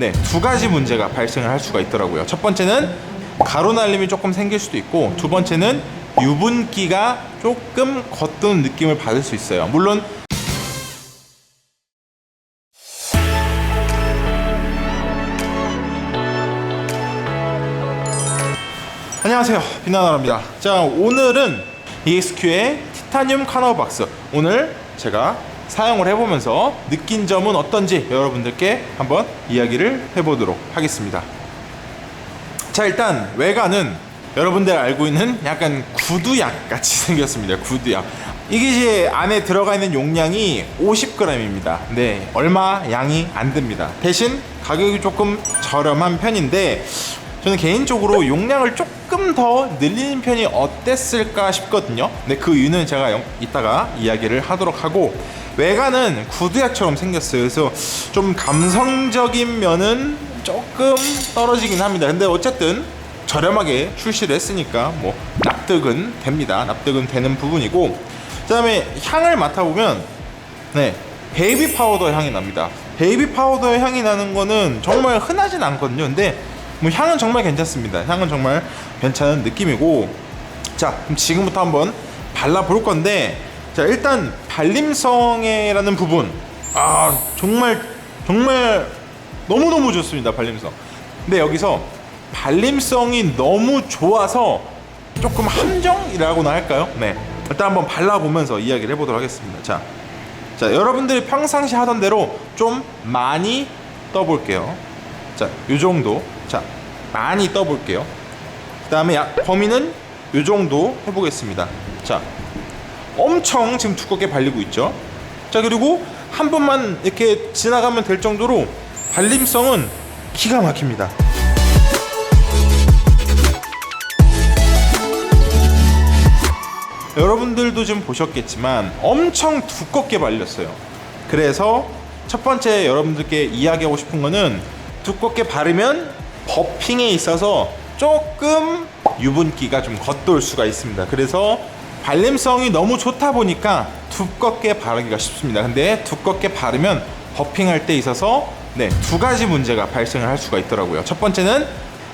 네, 두 가지 문제가 발생을 할 수가 있더라고요. 첫 번째는 가루 날림이 조금 생길 수도 있고 두 번째는 유분기가 조금 겉도는 느낌을 받을 수 있어요. 물론 안녕하세요 비나나라입니다 자 오늘은 EXQ의 티타늄 카나우 박스 오늘 제가 사용을 해보면서 느낀 점은 어떤지 여러분들께 한번 이야기를 해보도록 하겠습니다. 자 일단 외관은 여러분들 알고 있는 약간 구두약 같이 생겼습니다 구두약. 이게 이제 안에 들어가 있는 용량이 50g입니다. 네 얼마 양이 안 됩니다. 대신 가격이 조금 저렴한 편인데 저는 개인적으로 용량을 조금 더 늘리는 편이 어땠을까 싶거든요. 근데 그 이유는 제가 영- 이따가 이야기를 하도록 하고 외관은 구두약처럼 생겼어요. 그래서 좀 감성적인 면은 조금 떨어지긴 합니다. 근데 어쨌든 저렴하게 출시를 했으니까 뭐 납득은 됩니다. 납득은 되는 부분이고. 그 다음에 향을 맡아보면 네 베이비 파우더 향이 납니다. 베이비 파우더 향이 나는 거는 정말 흔하진 않거든요. 근데 뭐 향은 정말 괜찮습니다. 향은 정말 괜찮은 느낌이고. 자 그럼 지금부터 한번 발라볼 건데 자 일단 발림성이라는 부분 아 정말 정말 너무너무 좋습니다 발림성 근데 여기서 발림성이 너무 좋아서 조금 함정이라고나 할까요? 네 일단 한번 발라보면서 이야기를 해보도록 하겠습니다 자, 자 여러분들이 평상시 하던 대로 좀 많이 떠볼게요 자, 요 정도. 자, 많이 떠볼게요. 그 다음에 범위는 요 정도 해보겠습니다. 자, 엄청 지금 두껍게 발리고 있죠. 자, 그리고 한 번만 이렇게 지나가면 될 정도로 발림성은 기가 막힙니다. 여러분들도 지금 보셨겠지만 엄청 두껍게 발렸어요. 그래서 첫 번째 여러분들께 이야기하고 싶은 거는 두껍게 바르면 버핑에 있어서 조금 유분기가 좀 겉돌 수가 있습니다. 그래서 발림성이 너무 좋다 보니까 두껍게 바르기가 쉽습니다. 근데 두껍게 바르면 버핑할 때 있어서 네, 두 가지 문제가 발생을 할 수가 있더라고요. 첫 번째는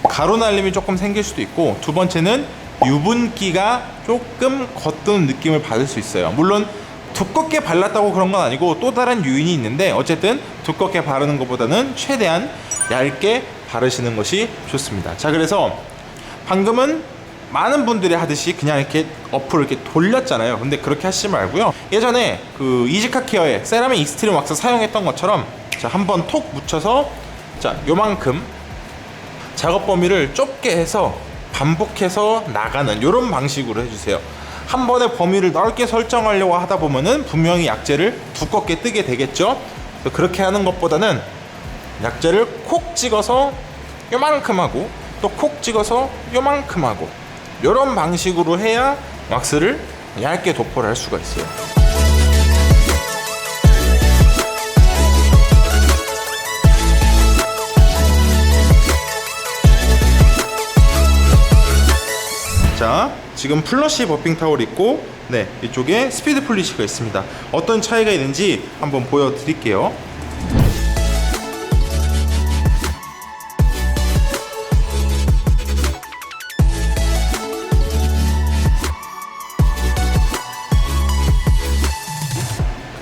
가루 날림이 조금 생길 수도 있고 두 번째는 유분기가 조금 겉도는 느낌을 받을 수 있어요. 물론 두껍게 발랐다고 그런 건 아니고 또 다른 요인이 있는데 어쨌든 두껍게 바르는 것보다는 최대한 얇게 바르시는 것이 좋습니다. 자, 그래서 방금은 많은 분들이 하듯이 그냥 이렇게 어플을 이렇게 돌렸잖아요. 근데 그렇게 하시지 말고요. 예전에 그 이지카 케어의 세라믹 익스트림 왁스 사용했던 것처럼 자, 한번 톡 묻혀서 자, 요만큼 작업 범위를 좁게 해서 반복해서 나가는 이런 방식으로 해주세요. 한 번에 범위를 넓게 설정하려고 하다 보면은 분명히 약재를 두껍게 뜨게 되겠죠. 그렇게 하는 것보다는 약재를 콕 찍어서 요만큼 하고 또 콕 찍어서 요만큼 하고 이런 방식으로 해야 왁스를 얇게 도포를 할 수가 있어요. 자, 지금 플러시 버핑 타올 있고, 네, 이쪽에 스피드 플리시가 있습니다. 어떤 차이가 있는지 한번 보여드릴게요.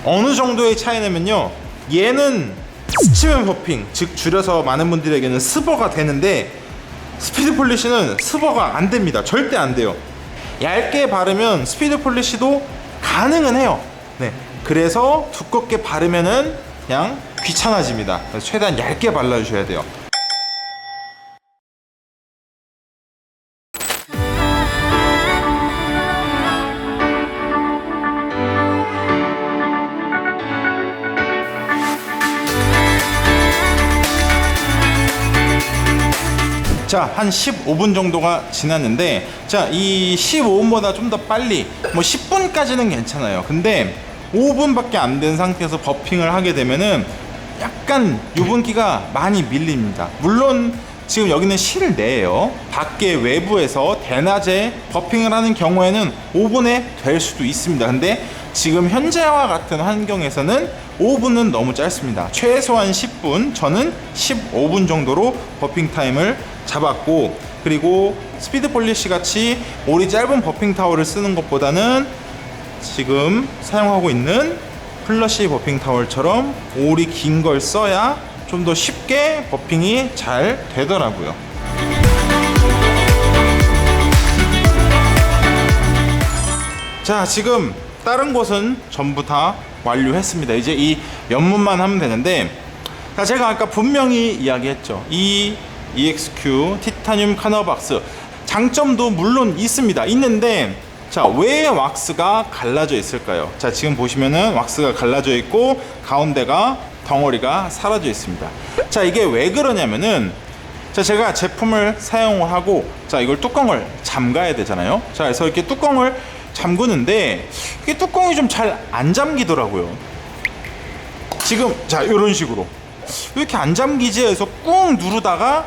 어느 정도의 차이냐면요. 얘는 스치면 버핑, 즉 줄여서 많은 분들에게는 스버가 되는데 스피드 폴리시는 스버가 안 됩니다. 절대 안 돼요. 얇게 바르면 스피드 폴리시도 가능은 해요. 네. 그래서 두껍게 바르면은 그냥 귀찮아집니다. 최대한 얇게 발라주셔야 돼요. 자, 한 15분 정도가 지났는데, 자, 이 15분보다 좀 더 빨리, 뭐 10분까지는 괜찮아요. 근데 5분밖에 안 된 상태에서 버핑을 하게 되면은 약간 유분기가 많이 밀립니다. 물론 지금 여기는 실내예요. 밖에 외부에서 대낮에 버핑을 하는 경우에는 5분에 될 수도 있습니다. 근데 지금 현재와 같은 환경에서는 5분은 너무 짧습니다. 최소한 10분, 저는 15분 정도로 버핑 타임을 잡았고, 그리고 스피드 폴리시 같이 오리 짧은 버핑 타월을 쓰는 것보다는 지금 사용하고 있는 플러시 버핑 타월처럼 오리 긴걸 써야 좀 더 쉽게 버핑이 잘 되더라고요. 자, 지금 다른 곳은 전부 다 완료했습니다. 이제 이 연문만 하면 되는데, 자, 제가 아까 분명히 이야기했죠. 이 EXQ 티타늄 카너박스 장점도 물론 있습니다. 있는데, 자, 왜 왁스가 갈라져 있을까요? 자, 지금 보시면은 왁스가 갈라져 있고 가운데가 덩어리가 사라져 있습니다. 자, 이게 왜 그러냐면은 자, 제가 제품을 사용을 하고 자, 이걸 뚜껑을 잠가야 되잖아요. 자, 그래서 이렇게 뚜껑을 잠그는데 이게 뚜껑이 좀 잘 안 잠기더라고요. 지금 자, 이런 식으로 왜 이렇게 안 잠기지 해서 꾹 누르다가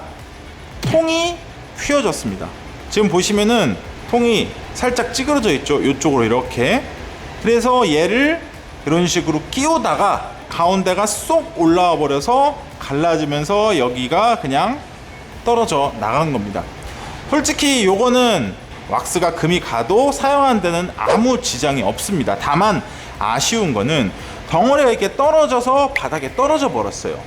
통이 휘어졌습니다. 지금 보시면은 통이 살짝 찌그러져 있죠. 이쪽으로 이렇게. 그래서 얘를 이런 식으로 끼우다가 가운데가 쏙 올라와 버려서 갈라지면서 여기가 그냥 떨어져 나간 겁니다. 솔직히 요거는 왁스가 금이 가도 사용하는 데는 아무 지장이 없습니다. 다만 아쉬운 거는 덩어리가 이렇게 떨어져서 바닥에 떨어져 버렸어요.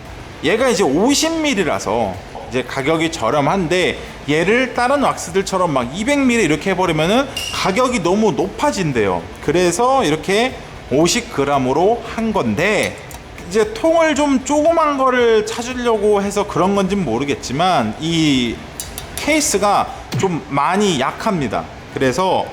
얘가 이제 50ml라서 이제 가격이 저렴한데 얘를 다른 왁스들처럼 막 200ml 이렇게 해버리면은 가격이 너무 높아진대요. 그래서 이렇게 50g으로 한 건데 이제 통을 좀 조그만 거를 찾으려고 해서 그런 건진 모르겠지만 이 케이스가 좀 많이 약합니다. 그래서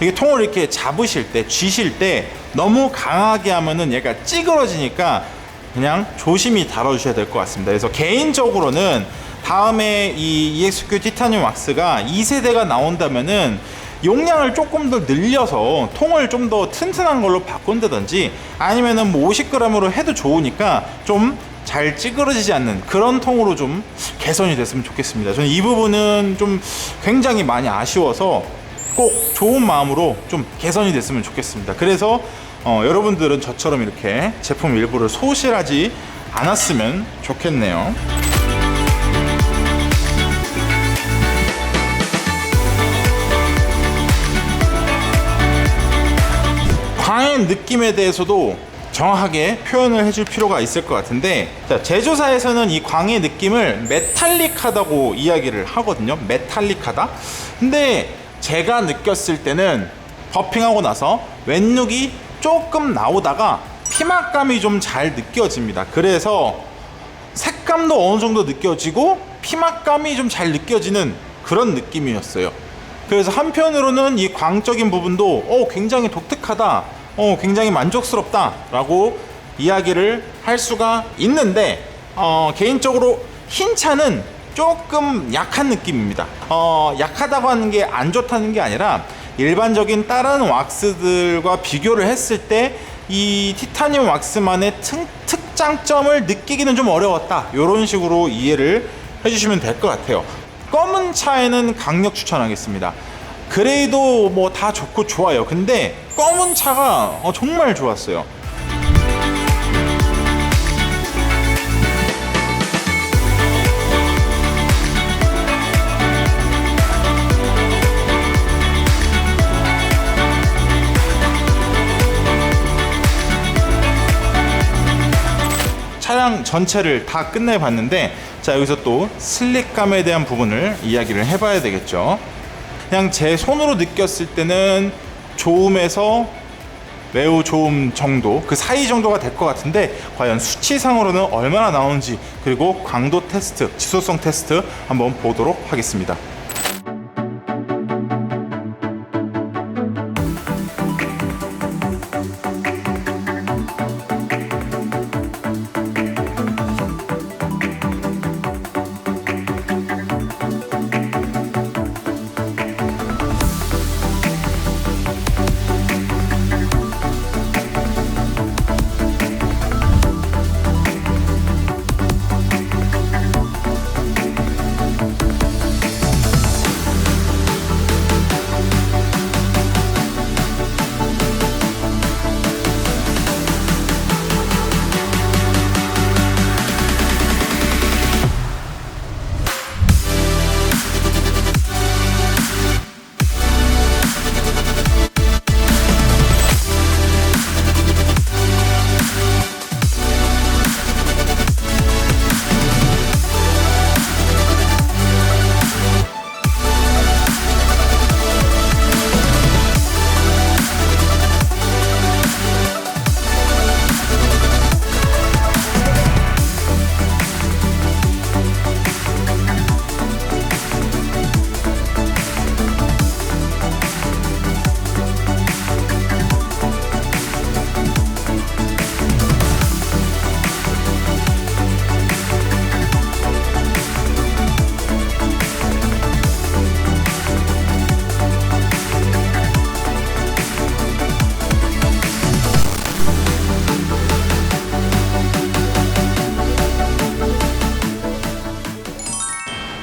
이게 통을 이렇게 잡으실 때, 쥐실 때 너무 강하게 하면은 얘가 찌그러지니까 그냥 조심히 다뤄주셔야 될 것 같습니다. 그래서 개인적으로는 다음에 이 EXQ 티타늄 왁스가 2세대가 나온다면은 용량을 조금 더 늘려서 통을 좀 더 튼튼한 걸로 바꾼다든지 아니면은 뭐 50g으로 해도 좋으니까 좀 잘 찌그러지지 않는 그런 통으로 좀 개선이 됐으면 좋겠습니다. 저는 이 부분은 좀 굉장히 많이 아쉬워서 꼭 좋은 마음으로 좀 개선이 됐으면 좋겠습니다. 그래서 어, 여러분들은 저처럼 이렇게 제품 일부를 소실하지 않았으면 좋겠네요. 광의 느낌에 대해서도 정확하게 표현을 해줄 필요가 있을 것 같은데 자, 제조사에서는 이 광의 느낌을 메탈릭하다고 이야기를 하거든요. 메탈릭하다? 근데 제가 느꼈을 때는 버핑하고 나서 왼룩이 조금 나오다가 피막감이 좀 잘 느껴집니다. 그래서 색감도 어느 정도 느껴지고 피막감이 좀 잘 느껴지는 그런 느낌이었어요. 그래서 한편으로는 이 광적인 부분도 어, 굉장히 독특하다, 어, 굉장히 만족스럽다라고 이야기를 할 수가 있는데 어, 개인적으로 흰 차는 조금 약한 느낌입니다. 어, 약하다고 하는 게 안 좋다는 게 아니라 일반적인 다른 왁스들과 비교를 했을 때 이 티타늄 왁스만의 특, 특장점을 느끼기는 좀 어려웠다. 이런 식으로 이해를 해주시면 될 것 같아요. 검은 차에는 강력 추천하겠습니다. 그레이도 뭐 다 좋고 좋아요. 근데 검은 차가 어, 정말 좋았어요. 차량 전체를 다 끝내봤는데 자 여기서 또 슬릭감에 대한 부분을 이야기를 해봐야 되겠죠 그냥 제 손으로 느꼈을 때는 좋음에서 매우 좋음 정도 그 사이 정도가 될 것 같은데 과연 수치상으로는 얼마나 나오는지 그리고 강도 테스트 지소성 테스트 한번 보도록 하겠습니다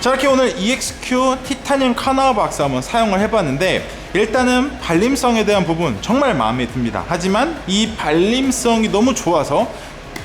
자 이렇게 오늘 EXQ 티타늄 카나우 박스 한번 사용을 해봤는데 일단은 발림성에 대한 부분 정말 마음에 듭니다. 하지만 이 발림성이 너무 좋아서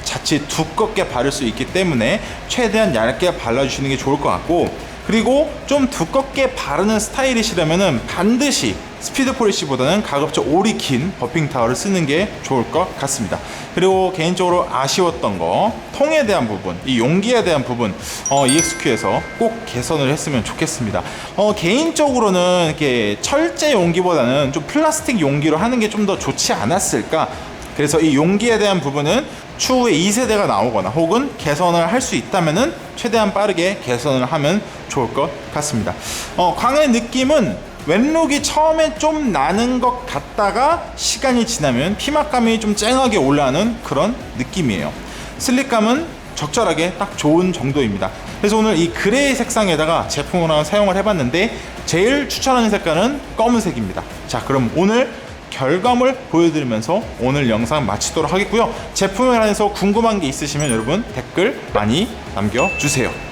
자칫 두껍게 바를 수 있기 때문에 최대한 얇게 발라주시는 게 좋을 것 같고 그리고 좀 두껍게 바르는 스타일이시라면 반드시 스피드 포리시보다는 가급적 오리 긴 버핑 타월을 쓰는 게 좋을 것 같습니다. 그리고 개인적으로 아쉬웠던 거 통에 대한 부분, 이 용기에 대한 부분 어, EXQ에서 꼭 개선을 했으면 좋겠습니다. 어, 개인적으로는 이렇게 철제 용기보다는 좀 플라스틱 용기로 하는 게 좀 더 좋지 않았을까 그래서 이 용기에 대한 부분은 추후에 2세대가 나오거나 혹은 개선을 할 수 있다면은 최대한 빠르게 개선을 하면 좋을 것 같습니다. 어, 광의 느낌은 왼룩이 처음에 좀 나는 것 같다가 시간이 지나면 피막감이 좀 쨍하게 올라오는 그런 느낌이에요. 슬립감은 적절하게 딱 좋은 정도입니다. 그래서 오늘 이 그레이 색상에다가 제품을 하나 사용을 해봤는데 제일 추천하는 색깔은 검은색입니다. 자, 그럼 오늘 결과물 보여드리면서 오늘 영상 마치도록 하겠고요. 제품에 관해서 궁금한 게 있으시면 여러분 댓글 많이 남겨주세요.